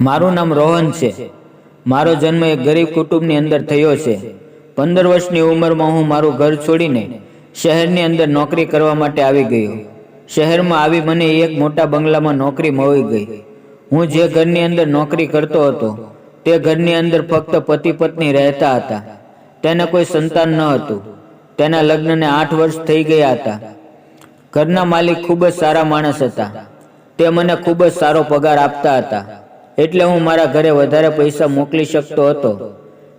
મારું નામ રોહન છે. મારો જન્મ એક ગરીબ કુટુંબની અંદર થયો છે. પંદર વર્ષની ઉંમરમાં હું મારું ઘર છોડીને શહેરની અંદર નોકરી કરવા માટે આવી ગયો. શહેરમાં આવી મને એક મોટા બંગલામાં નોકરી મળી ગઈ. હું જે ઘરની અંદર નોકરી કરતો હતો, તે ઘરની અંદર ફક્ત પતિ પત્ની રહેતા હતા. તેને કોઈ સંતાન ન હતું. તેના લગ્નને આઠ વર્ષ થઈ ગયા હતા. ઘરના માલિક ખૂબ જ સારા માણસ હતા. તે મને ખૂબ જ સારો પગાર આપતા હતા. એટલે હું મારા ઘરે વધારે પૈસા મોકલી શકતો હતો.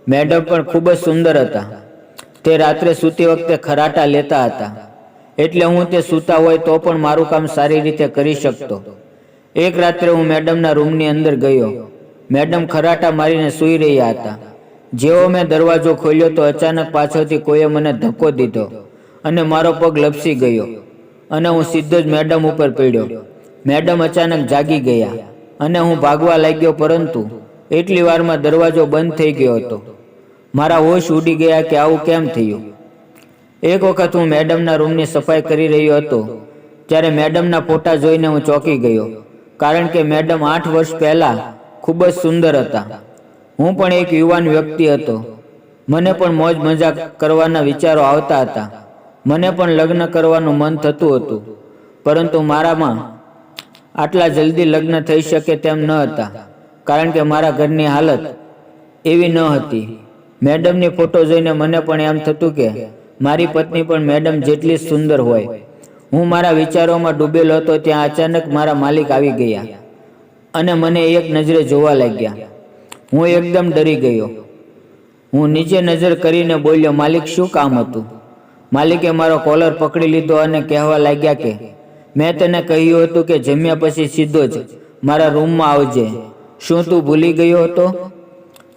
મેડમ પણ ખૂબ જ સુંદર હતા. તે રાત્રે સૂતી વખતે ખરાટા લેતા હતા. એટલે હું તે સૂતા હોય તો પણ મારું કામ સારી રીતે કરી શકતો. એક રાત્રે હું મેડમના રૂમની અંદર ગયો. મેડમ ખરાટા મારીને સૂઈ રહ્યા હતા. જેવો મેં દરવાજો ખોલ્યો તો અચાનક પાછળથી કોઈએ મને ધક્કો દીધો અને મારો પગ લપસી ગયો. અને હું સીધો જ મેડમ ઉપર પડ્યો. મેડમ અચાનક જાગી ગયા. અને હું ભાગવા લાગ્યો, પરંતુ એટલી વારમાં દરવાજો બંધ થઈ ગયો હતો. મારા હોશ ઉડી ગયા કે આવું કેમ થયું? એક વખત હું મેડમના રૂમની સફાઈ કરી રહ્યો હતો ત્યારે મેડમના ફોટા જોઈને હું ચોંકી ગયો, કારણ કે મેડમ આઠ વર્ષ પહેલા ખૂબ જ સુંદર હતા. હું પણ એક યુવાન વ્યક્તિ હતો. મને પણ મોજ મજા કરવાના વિચારો આવતા હતા. મને પણ લગ્ન કરવાનું મન થતું હતું, પરંતુ મારામાં આટલા જલ્દી લગ્ન થઈ શકે તેમ ન હતા, કારણ કે મારા ઘરની હાલત એવી ન હતી. મેડમની ફોટો જોઈને મને પણ એમ થતું કે, મારી પત્ની પણ મેડમ જેટલી સુંદર હોય. હું મારા વિચારોમાં ડૂબેલો હતો ત્યાં અચાનક મારા માલિક આવી ગયા અને મને એક નજરે જોવા લાગ્યા. હું એકદમ ડરી ગયો. હું નીચે નજર કરીને બોલ્યો, માલિક, શું કામ હતું? માલિકે મારો કોલર પકડી લીધો અને કહેવા લાગ્યા કે મેં તને કહ્યું હતું કે જમ્યા પછી સીધો જ મારા રૂમમાં આવજે. શું તું ભૂલી ગયો હતો?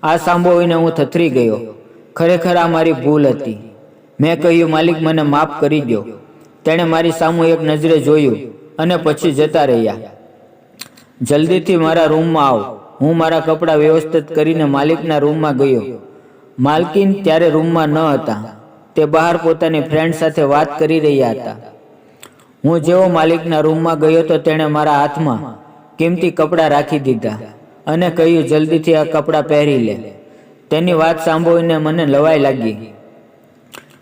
આ સાંભળીને હું થથરી ગયો. ખરેખર આ મારી ભૂલ હતી. મેં કહ્યું, માલિક, મને માફ કરી દો તેણે મારી સામુ એક નજરે જોયું અને પછી જતા રહ્યા. જલ્દીથી મારા રૂમમાં આવ. હું મારા કપડાં વ્યવસ્થિત કરીને માલિકના રૂમમાં ગયો. માલકીન ત્યારે રૂમમાં ન હતા. તે બહાર પોતાની ફ્રેન્ડ સાથે વાત કરી રહ્યા હતા. હું જેવો માલિકના રૂમમાં ગયો તો તેણે મારા હાથમાં કિંમતી કપડાં રાખી દીધા અને કહ્યું, જલ્દીથી આ કપડાં પહેરી લે. તેની વાત સાંભળીને મને લવાઈ લાગી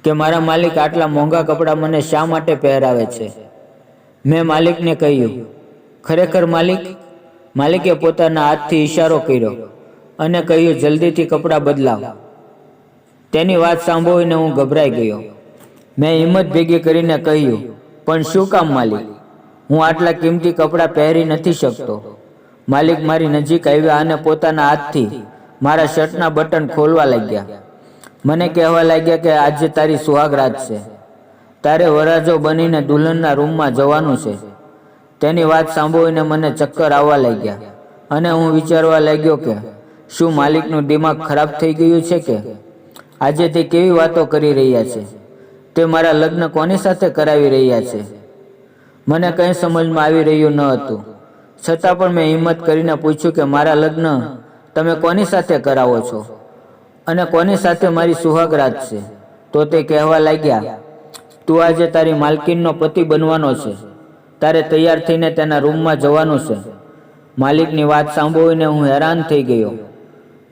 કે મારા માલિક આટલા મોંઘા કપડાં મને શા માટે પહેરાવે છે? મેં માલિકને કહ્યું, ખરેખર માલિક, માલિકે પોતાના હાથથી ઈશારો કર્યો અને કહ્યું, જલ્દીથી કપડાં બદલાવ. તેની વાત સાંભળીને હું ગભરાઈ ગયો. મેં હિંમત ભેગી કરીને કહ્યું પણ શું કામ માલિક? હું આટલા કિંમતી કપડાં પહેરી નથી શકતો. માલિક મારી નજીક આવ્યા અને પોતાના હાથથી મારા શર્ટના બટન ખોલવા લાગ્યા. મને કહેવા લાગ્યા કે આજે તારી સુહાગરાત છે. તારે વરાજો બનીને દુલ્હનના રૂમમાં જવાનું છે. તેની વાત સાંભળીને મને ચક્કર આવવા લાગ્યા અને હું વિચારવા લાગ્યો કે શું માલિકનું દિમાગ ખરાબ થઈ ગયું છે કે? આજે તે કેવી વાતો કરી રહ્યા છે? તે મારા લગ્ન કોની સાથે કરાવી રહ્યા છે? મને કંઈ સમજમાં આવી રહ્યું ન હતું. છતાં પણ મેં હિંમત કરીને પૂછ્યું કે મારા લગ્ન તમે કોની સાથે કરાવો છો? અને કોની સાથે મારી સુહાગરાત છે? તો તે કહેવા લાગ્યા, તું આજે તારી માલકીનનો પતિ બનવાનો છે. તારે તૈયાર થઈને તેના રૂમમાં જવાનું છે. માલિકની વાત સાંભળીને હું હેરાન થઈ ગયો.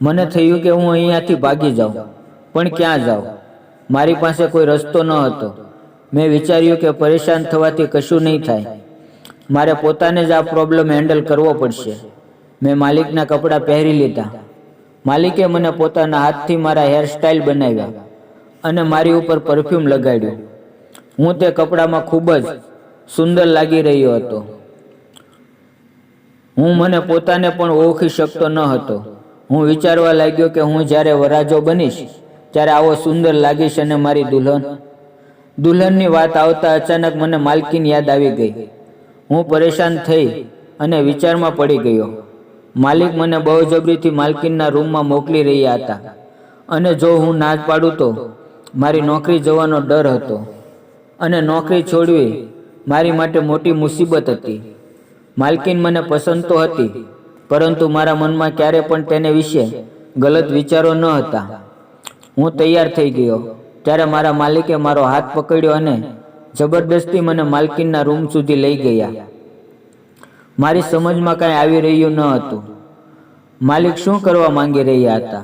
મને થયું કે હું અહીંયાથી ભાગી જાઉં, પણ ક્યાં જાઉં? મારી પાસે કોઈ રસ્તો ન હતો. મેં વિચાર્યું કે પરેશાન થવાથી કશું નહીં થાય. મારે પોતાને જ આ પ્રોબ્લેમ હેન્ડલ કરવો પડશે. મેં માલિકના કપડાં પહેરી લીધા. માલિકે મને પોતાના હાથથી મારા હેરસ્ટાઇલ બનાવ્યા અને મારી ઉપર પરફ્યુમ લગાડ્યું. હું તે કપડામાં ખૂબ જ સુંદર લાગી રહ્યો હતો. હું મને પોતાને પણ ઓળખી શકતો ન હતો. હું વિચારવા લાગ્યો કે હું જ્યારે વરાજો બનીશ ત્યારે આવો સુંદર લાગીશ અને મારી દુલ્હન. દુલ્હનની વાત આવતા અચાનક મને માલકીન યાદ આવી ગઈ. હું પરેશાન થઈ અને વિચારમાં પડી ગયો. માલિક મને બળજબરીથી માલકીનના રૂમમાં મોકલી રહ્યા હતા. અને જો હું ના પાડું તો મારી નોકરી જવાનો ડર હતો. અને નોકરી છોડવી મારી માટે મોટી મુસીબત હતી. માલકીન મને પસંદ તો હતી, પરંતુ મારા મનમાં ક્યારે પણ તેને વિશે ગલત વિચારો ન હતા. હું તૈયાર થઈ ગયો. ત્યારે મારા માલિકે મારો હાથ પકડ્યો અને જબરદસ્તી મને માલકીનના રૂમ સુધી લઈ ગયા. મારી સમજમાં કાંઈ આવી રહ્યું ન હતું. માલિક શું કરવા માંગી રહ્યા હતા?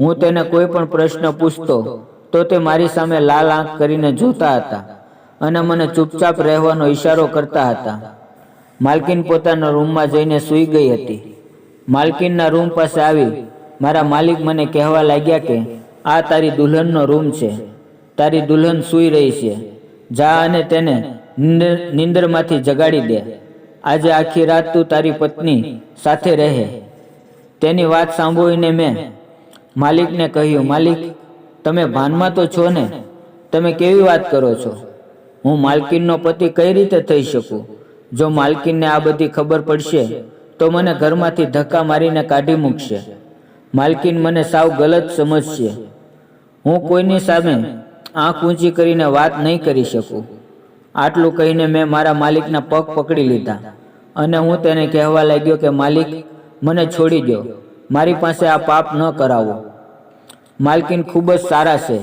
હું તેને કોઈ પણ પ્રશ્ન પૂછતો, તો તે મારી સામે લાલ આંખ કરીને જોતા હતા અને મને ચૂપચાપ રહેવાનો ઈશારો કરતા હતા. માલકીન પોતાના રૂમમાં જઈને સૂઈ ગઈ હતી. માલકીનના રૂમ પાસે આવી મારા માલિક મને કહેવા લાગ્યા કે આ તારી દુલ્હનનો રૂમ છે. તારી દુલ્હન સૂઈ રહી છે. જા અને તેને નિંદર, નિંદરમાંથી જગાડી દે. આજે આખી રાત તું તારી પત્ની સાથે રહે. તેની વાત સાંભળીને મેં માલિકને કહ્યું, માલિક, તમે ભાનમાં તો છો ને? તમે કેવી વાત કરો છો? હું માલકીનનો પતિ કઈ રીતે થઈ શકું? જો માલકીનને આ બધી ખબર પડશે, તો મને ઘરમાંથી ધક્કા મારીને કાઢી મૂકશે. માલકીન મને સાવ ગલત સમજશે. હું કોઈની સામે આંખ ઊંચી કરીને વાત નહીં કરી શકું. આટલું કહીને મેં મારા માલિકના પગ પકડી લીધા અને હું તેને કહેવા લાગ્યો કે, માલિક, મને છોડી દો. મારી પાસે આ પાપ ન કરાવો. માલકીન ખૂબ જ સારા છે.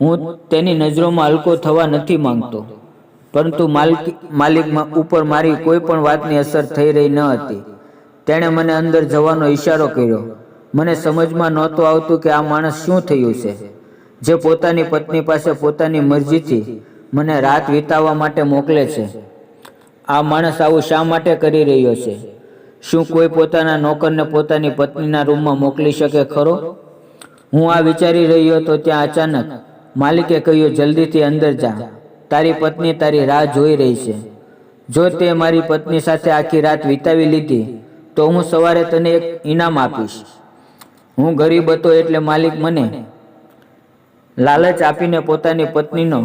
હું તેની નજરોમાં હલકો થવા નથી માંગતો. પરંતુ માલિક, માલિકમાં ઉપર મારી કોઈ પણ વાતની અસર થઈ રહી ન હતી. તેણે મને અંદર જવાનો ઈશારો કર્યો. મને સમજમાં નહોતું આવતું કે આ માણસ શું થયું છે. જે પોતાની પત્ની પાસે પોતાની મરજીથી મને રાત વિતાવવા માટે મોકલે છે. આ માણસ આવું શા માટે કરી રહ્યો છે? શું કોઈ પોતાના નોકરને પોતાની પત્નીના રૂમમાં મોકલી શકે ખરો? હું આ વિચારી રહ્યો હતો ત્યાં અચાનક માલિકે કહ્યું, જલ્દીથી અંદર જા. તારી પત્ની તારી રાહ જોઈ રહી છે. જો તે મારી પત્ની સાથે આખી રાત વિતાવી લીધી, તો હું સવારે તને એક ઇનામ આપીશ. હું ગરીબ હતો એટલે માલિક મને લાલચ આપીને પોતાની પત્નીનો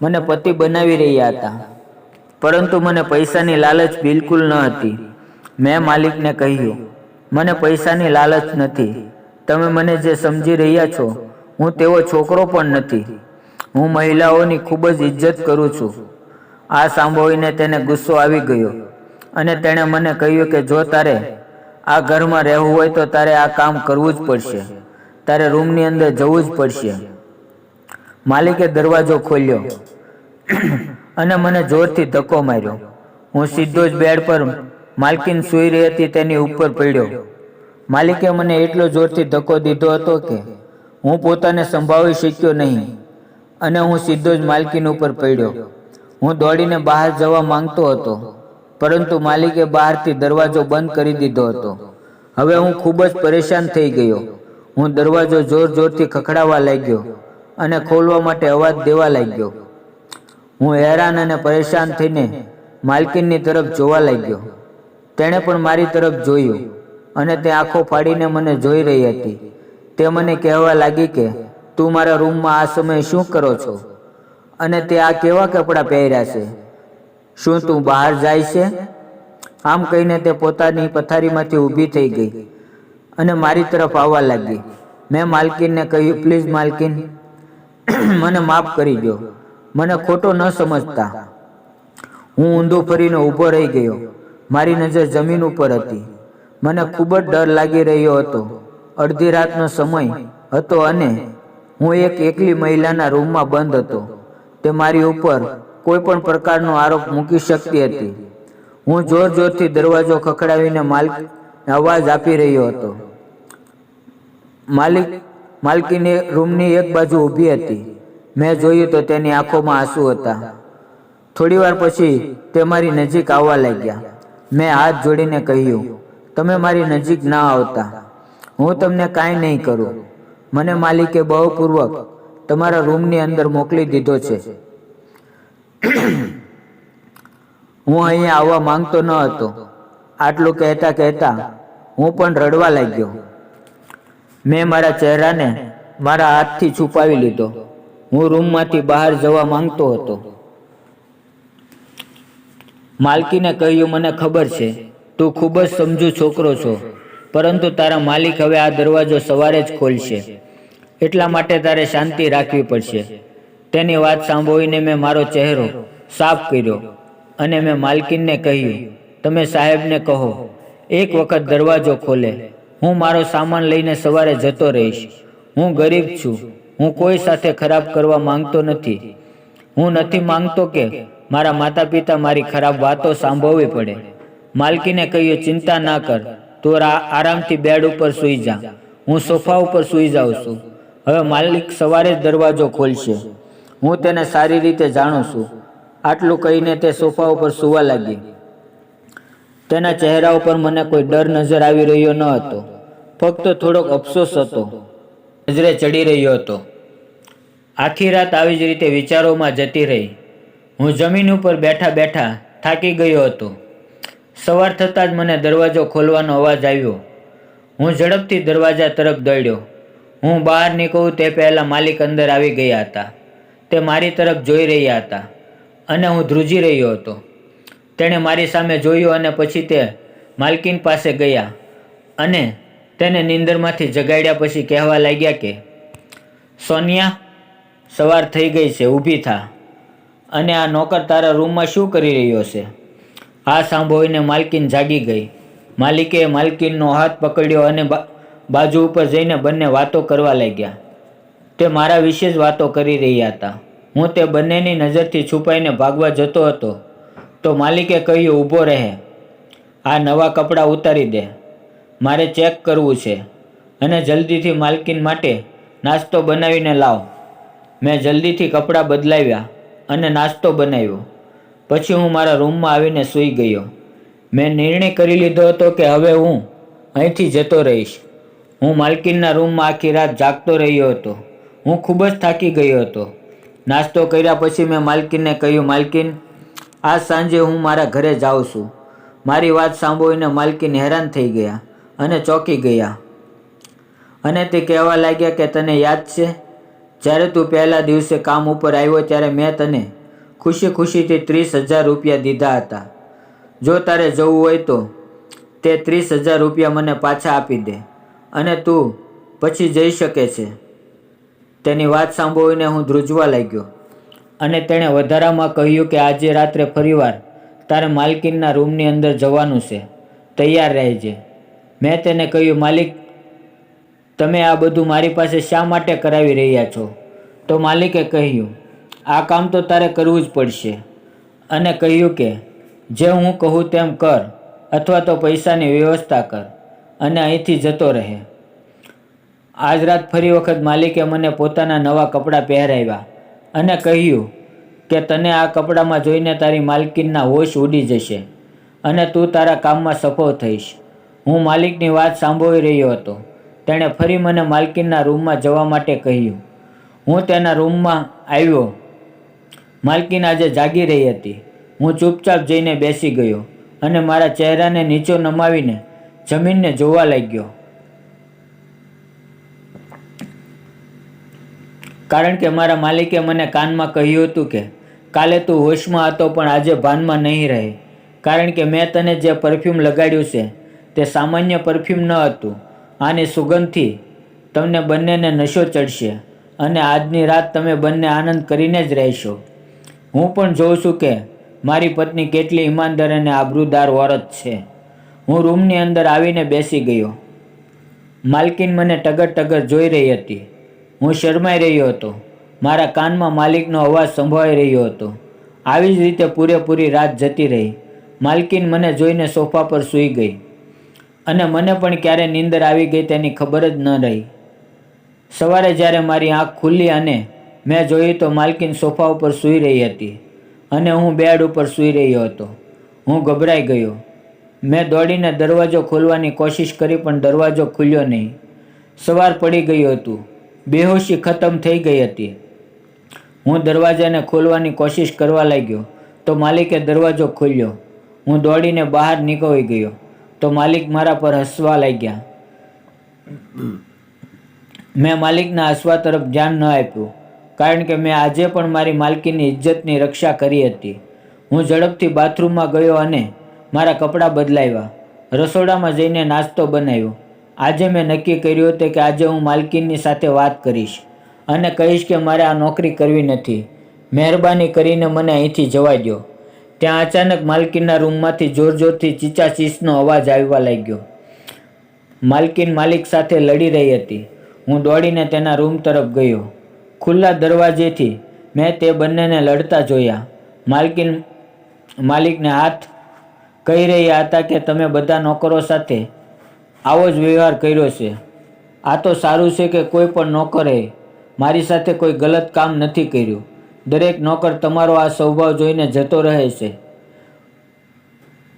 મને પતિ બનાવી રહ્યા હતા. પરંતુ મને પૈસાની લાલચ બિલકુલ ન હતી. મેં માલિકને કહ્યું, મને પૈસાની લાલચ નથી. તમે મને જે સમજી રહ્યા છો, હું તેવો છોકરો પણ નથી. હું મહિલાઓની ખૂબ જ ઇજ્જત કરું છું. આ સાંભળીને તેને ગુસ્સો આવી ગયો અને તેણે મને કહ્યું કે, જો તારે આ ઘરમાં રહેવું હોય તો તારે આ કામ કરવું જ પડશે. તારે રૂમની અંદર જવું જ પડશે. માલિકે દરવાજો ખોલ્યો અને મને જોરથી ધક્કો માર્યો. હું સીધો જ બેડ પર માલકીન સૂઈ રહી હતી તેની ઉપર પડ્યો. માલિકે મને એટલો જોરથી ધક્કો દીધો હતો કે હું પોતાને સંભાળી શક્યો નહીં અને હું સીધો જ માલકીન ઉપર પડ્યો. હું દોડીને બહાર જવા માંગતો હતો. પરંતુ માલિકે બહારથી દરવાજો બંધ કરી દીધો હતો. હવે હું ખૂબ જ પરેશાન થઈ ગયો. હું દરવાજો જોર જોરથી ખખડાવવા લાગ્યો અને ખોલવા માટે અવાજ દેવા લાગ્યો. હું હેરાન અને પરેશાન થઈને માલકીનની તરફ જોવા લાગ્યો. તેણે પણ મારી તરફ જોયું અને તે આંખો ફાડીને મને જોઈ રહી હતી. તે મને કહેવા લાગી કે, તું મારા રૂમમાં આ સમયે શું કરો છો? અને તે આ કેવા કપડાં પહેર્યા છે? શું તું બહાર જાય છે? આમ કહીને તે પોતાની પથારીમાંથી ઊભી થઈ ગઈ અને મારી તરફ આવવા લાગી. મેં માલકીનને કહ્યું, પ્લીઝ માલકીન, મને માફ કરી દો મને ખોટો ન સમજતા. હું ઊંધો ફરીને ઊભો રહી ગયો. મારી નજર જમીન ઉપર હતી. મને ખૂબ જ ડર લાગી રહ્યો હતો. અડધી રાતનો સમય હતો અને હું એક એકલી મહિલાના રૂમમાં બંધ હતો. તે મારી ઉપર કોઈ પણ પ્રકારનો આરોપ મૂકી શકતી હતી. હું જોર જોરથી દરવાજો ખખડાવીને માલિક અવાજ આપી રહ્યો હતો. માલિક, માલકીની રૂમની એક બાજુ ઊભી હતી. મેં જોયું તો તેની આંખોમાં આંસુ હતા. થોડી વાર પછી તે મારી નજીક આવવા લાગ્યા. મેં હાથ જોડીને કહ્યું, તમે મારી નજીક ના આવતા. હું તમને કાંઈ નહીં કરું. મને માલિકે બહુપૂર્વક તમારા રૂમની અંદર મોકલી દીધો છે. હું અહીંયા આવવા માંગતો ન હતો. આટલું કહેતા કહેતા હું પણ રડવા લાગ્યો. મેં મારા ચહેરાને મારા હાથથી છુપાવી લીધો. હું રૂમમાંથી બહાર જવા માંગતો હતો. માલકીને કહ્યું, મને ખબર છે, તું ખૂબ જ સમજુ છોકરો છો, પરંતુ તારા માલિક હવે આ દરવાજો સવારે જ ખોલશે. એટલા માટે તારે શાંતિ રાખવી પડશે. તેની વાત સાંભળીને મેં મારો ચહેરો સાફ કર્યો અને મેં માલકીનને કહ્યું, તમે સાહેબને કહો, એક વખત દરવાજો ખોલે. હું મારો સામાન લઈને સવારે જતો રહીશ. હું ગરીબ છું. હું કોઈ સાથે ખરાબ કરવા માંગતો નથી. હું નથી માંગતો કે મારા માતા પિતા મારી ખરાબ વાતો સાંભળવી પડે. માલકીને કહ્યું, ચિંતા ના કર. તું આરામથી બેડ ઉપર સૂઈ જા. હું સોફા ઉપર સૂઈ જાઉં છું. હવે માલિક સવારે જ દરવાજો ખોલશે. હું તેને સારી રીતે જાણું છું. આટલું કહીને તે સોફા ઉપર સૂવા લાગી. તેના ચહેરા ઉપર મને કોઈ ડર નજર આવી રહ્યો ન હતો. ફક્ત થોડોક અફસોસ હતો. નજરે ચડી રહ્યો હતો. આખી રાત આવી જ રીતે વિચારોમાં જતી રહી. હું જમીન ઉપર બેઠા બેઠા થાકી ગયો હતો. સવાર થતાં જ મને દરવાજો ખોલવાનો અવાજ આવ્યો. હું ઝડપથી દરવાજા તરફ દોડ્યો. હું બહાર નીકળું તે પહેલાં માલિક અંદર આવી ગયા હતા. તે મારી તરફ જોઈ રહ્યા હતા અને હું ધ્રુજી રહ્યો હતો. તેણે મારી સામે જોયું અને પછી તે માલકીન પાસે ગયા અને તેને નીંદરમાંથી જગાડ્યા પછી કહેવા લાગ્યા કે, સોનિયા, સવાર થઈ ગઈ છે, ઊભી થા અને આ નોકર તારા રૂમમાં શું કરી રહ્યો છે? આ સાંભળીને માલકીન જાગી ગઈ. માલિકે માલકીનનો હાથ પકડ્યો અને બાજુ ઉપર જઈને બંને વાતો કરવા લાગ્યા. તે મારા વિશે જ વાતો કરી રહ્યા હતા. હું તે બંનેની નજરથી છુપાઈને ભાગવા જતો હતો. તો માલિકે કહ્યું, ઊભો રહે. આ નવા કપડાં ઉતારી દે. મારે ચેક કરવું છે. અને જલ્દીથી માલકીન માટે નાસ્તો બનાવીને લાવ. મેં જલ્દીથી કપડાં બદલાવ્યા અને નાસ્તો બનાવ્યો. પછી હું મારા રૂમમાં આવીને સૂઈ ગયો. મેં નિર્ણય કરી લીધો હતો કે હવે હું અહીંથી જતો રહીશ. હું માલકીનના રૂમમાં આખી રાત જાગતો રહ્યો હતો. હું ખૂબ જ થાકી ગયો હતો. નાસ્તો કર્યા પછી મેં માલકીનને કહ્યું, માલકીન, આજ સાંજે હું મારા ઘરે જાઉં છું. મારી વાત સાંભળીને માલકીન હેરાન થઈ ગયા અને ચોંકી ગયા. અને તે કહેવા લાગ્યા કે, તને યાદ છે? જ્યારે તું પહેલા દિવસે કામ ઉપર આવ્યો ત્યારે મેં તને ખુશી ખુશીથી ત્રીસ હજાર રૂપિયા દીધા હતા. જો તારે જવું હોય તો તે ત્રીસ હજાર રૂપિયા મને પાછા આપી દે અને તું પછી જઈ શકે છે. તેની વાત સાંભળીને હું ધ્રુજવા લાગ્યો અને તેણે વધારામાં કહ્યું કે આજે રાત્રે ફરીવાર તારે માલકીનના રૂમની અંદર જવાનું છે. તૈયાર રહેજે. મેં તેને કહ્યું, માલિક, તમે આ બધું મારી પાસે શા માટે કરાવી રહ્યા છો? તો માલિકે કહ્યું, આ કામ તો તારે કરવું જ પડશે. અને કહ્યું કે, જે હું કહું તેમ કર અથવા તો પૈસાની વ્યવસ્થા કર અને અહીંથી જતો રહે. આજ રાત ફરી વખત માલિકે મને પોતાના નવા કપડાં પહેરાવ્યા અને કહ્યું કે તને આ કપડામાં જોઈને તારી માલકીનના હોશ ઉડી જશે અને તું તારા કામમાં સફળ થઈશ. હું માલિકની વાત સાંભળી રહ્યો હતો. તેણે ફરી મને માલકીનના રૂમમાં જવા માટે કહ્યું. હું તેના રૂમમાં આવ્યો. માલકીન આજે જાગી રહી હતી. હું ચૂપચાપ જઈને બેસી ગયો અને મારા ચહેરાને નીચો નમાવીને જમીનને જોવા લાગ્યો. કારણ કે મારા માલિકે મને કાનમાં કહ્યું હતું કે, કાલે તું હોશમાં હતો પણ આજે ભાનમાં નહીં રહે. કારણ કે મેં તને જે પરફ્યુમ લગાડ્યું છે, તે સામાન્ય પરફ્યુમ ન હતું. આની સુગંધથી તમને બંનેને નશો ચડશે અને આજની રાત તમે બંને આનંદ કરીને જ રહેશો. હું પણ જોઉં છું કે મારી પત્ની કેટલી ઈમાનદાર અને આબરૂદાર ઓરત છે. હું રૂમની અંદર આવીને બેસી ગયો. માલકીન મને ટગર ટગર જોઈ રહી હતી. હું શરમાઈ રહ્યો હતો. મારા કાનમાં માલિકનો અવાજ સંભળાઈ રહ્યો હતો. આવી જ રીતે પૂરેપૂરી રાત જતી રહી. માલકીન મને જોઈને સોફા પર સૂઈ ગઈ. અને મને પણ ક્યારે નીંદર આવી ગઈ તેની ખબર જ ન રહી. સવારે જ્યારે મારી આંખ ખુલ્લી અને મેં જોયું તો માલકીન સોફા ઉપર સૂઈ રહી હતી અને હું બેડ ઉપર સૂઈ રહ્યો હતો. હું ગભરાઈ ગયો. મેં દોડીને દરવાજો ખોલવાની કોશિશ કરી પણ દરવાજો ખુલ્યો નહીં. સવાર પડી ગયું હતું. બેહોશી ખતમ થઈ ગઈ હતી. હું દરવાજાને ખોલવાની કોશિશ કરવા લાગ્યો, તો માલિકે દરવાજો ખોલ્યો. હું દોડીને બહાર નીકળી ગયો, તો માલિક મારા પર હસવા લાગ્યા. મેં માલિકના હસવા તરફ ધ્યાન ન આપ્યું, કારણ કે મેં આજે પણ મારી માલકીની ઇજ્જતની રક્ષા કરી હતી. હું ઝડપથી બાથરૂમમાં ગયો અને મારા કપડાં બદલાવ્યા. રસોડામાં જઈને નાસ્તો બનાવ્યો. આજે મેં નક્કી કર્યું હતું કે આજે હું માલકીનની સાથે વાત કરીશ અને કહીશ કે મારે આ નોકરી કરવી નથી. મહેરબાની કરીને મને અહીંથી જવા દો ત્યાં અચાનક માલકીનના રૂમમાંથી જોર જોરથી ચીચા ચીસનો અવાજ આવવા લાગ્યો. માલકીન માલિક સાથે લડી રહી હતી. હું દોડીને તેના રૂમ તરફ ગયો. ખુલ્લા દરવાજેથી મેં તે બંનેને લડતા જોયા. માલકીન માલિકને હાથ કહી રહ્યા હતા કે તમે બધા નોકરો સાથે આવો જ વ્યવહાર કર્યો છે. આ તો સારું છે કે કોઈ પણ નોકરે મારી સાથે કોઈ ગલત કામ નથી કર્યું. દરેક નોકર તમારો આ સ્વભાવ જોઈને જતો રહે છે.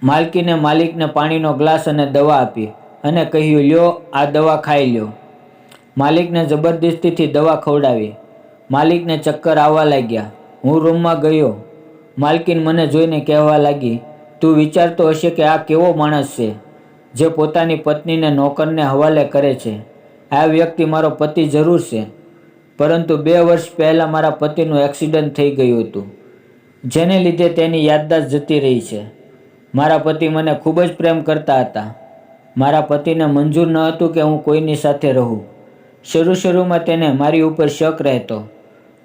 માલકીને માલિકને પાણીનો ગ્લાસ અને દવા આપી અને કહ્યું, લ્યો, આ દવા ખાઈ લ્યો. માલિકને જબરદસ્તીથી દવા ખવડાવી. માલિકને ચક્કર આવવા લાગ્યા. હું રૂમમાં ગયો. માલકીન મને જોઈને કહેવા લાગી, તું વિચારતો હશે કે આ કેવો માણસ છે. જે પોતાની પત્નીને નોકરને હવાલે કરે છે. આ વ્યક્તિ મારો પતિ જરૂર છે. પરંતુ બે વર્ષ પહેલાં મારા પતિનું એક્સિડન્ટ થઈ ગયું હતું. જેને લીધે તેની યાદદાસ્ત જતી રહી છે. મારા પતિ મને ખૂબ જ પ્રેમ કરતા હતા. મારા પતિને મંજૂર ન હતું કે હું કોઈની સાથે રહું. શરૂ શરૂમાં તેને મારી ઉપર શક રહેતો.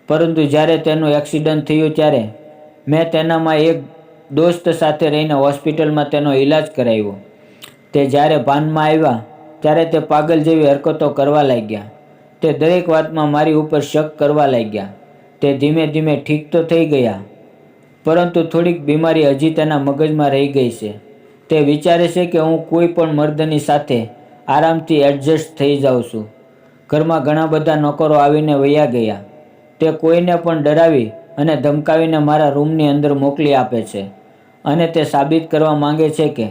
પરંતુ જ્યારે તેનું એક્સિડન્ટ થયું ત્યારે મેં તેનામાં એક દોસ્ત સાથે રહીને હોસ્પિટલમાં તેનો ઈલાજ કરાવ્યો. તે જ્યારે ભાનમાં આવ્યા, ત્યારે તે પાગલ જેવી હરકતો કરવા લાગ્યા. તે દરેક વાતમાં મારી ઉપર શક કરવા લાગ્યા. તે ધીમે ધીમે ઠીક તો થઈ ગયા, પરંતુ થોડીક બીમારી હજી તેના મગજમાં રહી ગઈ છે. તે વિચારે છે કે હું કોઈ પણ મર્દની સાથે આરામથી એડજસ્ટ થઈ જાઉં છું. ઘરમાં ઘણા બધા નોકરો આવીને વયા ગયા. તે કોઈને પણ ડરાવી અને ધમકાવીને મારા રૂમની અંદર મોકલી આપે છે અને તે સાબિત કરવા માંગે છે કે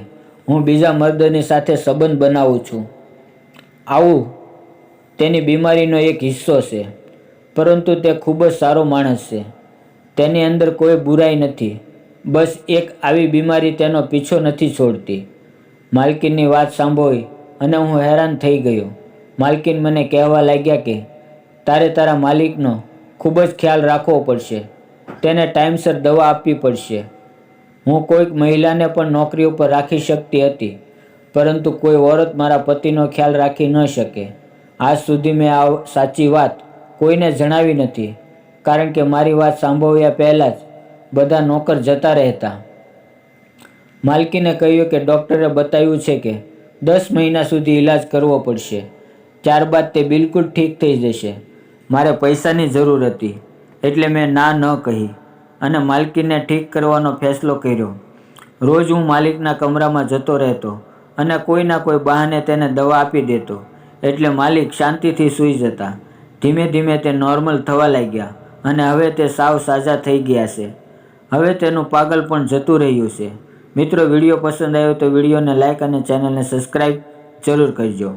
હું બીજા મર્દની સાથે સંબંધ બનાવું છું. આવું તેની બીમારીનો એક હિસ્સો છે, પરંતુ તે ખૂબ જ સારો માણસ છે. તેની અંદર કોઈ બુરાઈ નથી, બસ એક આવી બીમારી તેનો પીછો નથી છોડતી. માલકીનની વાત સાંભળી અને હું હેરાન થઈ ગયો. માલકીન મને કહેવા લાગ્યા કે, તારે તારા માલિકનો ખૂબ જ ખ્યાલ રાખવો પડશે. તેને ટાઈમસર દવા આપવી પડશે. હું કોઈક મહિલાને પણ નોકરી ઉપર રાખી શકતી હતી, પરંતુ કોઈ ઓરત મારા પતિનો ખ્યાલ રાખી ન શકે. આજ સુધી મેં આ સાચી વાત કોઈને જણાવી નથી, કારણ કે મારી વાત સાંભળ્યા પહેલાં જ બધા નોકર જતા રહેતા. માલકીને કહ્યું કે ડૉક્ટરે બતાવ્યું છે કે દસ મહિના સુધી ઈલાજ કરવો પડશે. ત્યારબાદ તે બિલકુલ ઠીક થઈ જશે. મારે પૈસાની જરૂર હતી, એટલે મેં ના ન કહી. અને માલકીને ઠીક કરવાનો ફેસલો કર્યો. રોજ હું માલિકના કમરામાં જતો રહેતો અને કોઈના કોઈ બહાને તેને દવા આપી દેતો. એટલે માલિક શાંતિથી સૂઈ જતા. ધીમે ધીમે તે નોર્મલ થવા લાગ્યા અને હવે તે સાવ સાજા થઈ ગયા છે. હવે તેનું પાગલ પણ જતું રહ્યું છે. મિત્રો, વીડિયો પસંદ આવ્યો તો વિડીયોને લાઇક અને ચેનલને સબસ્ક્રાઈબ જરૂર કરજો.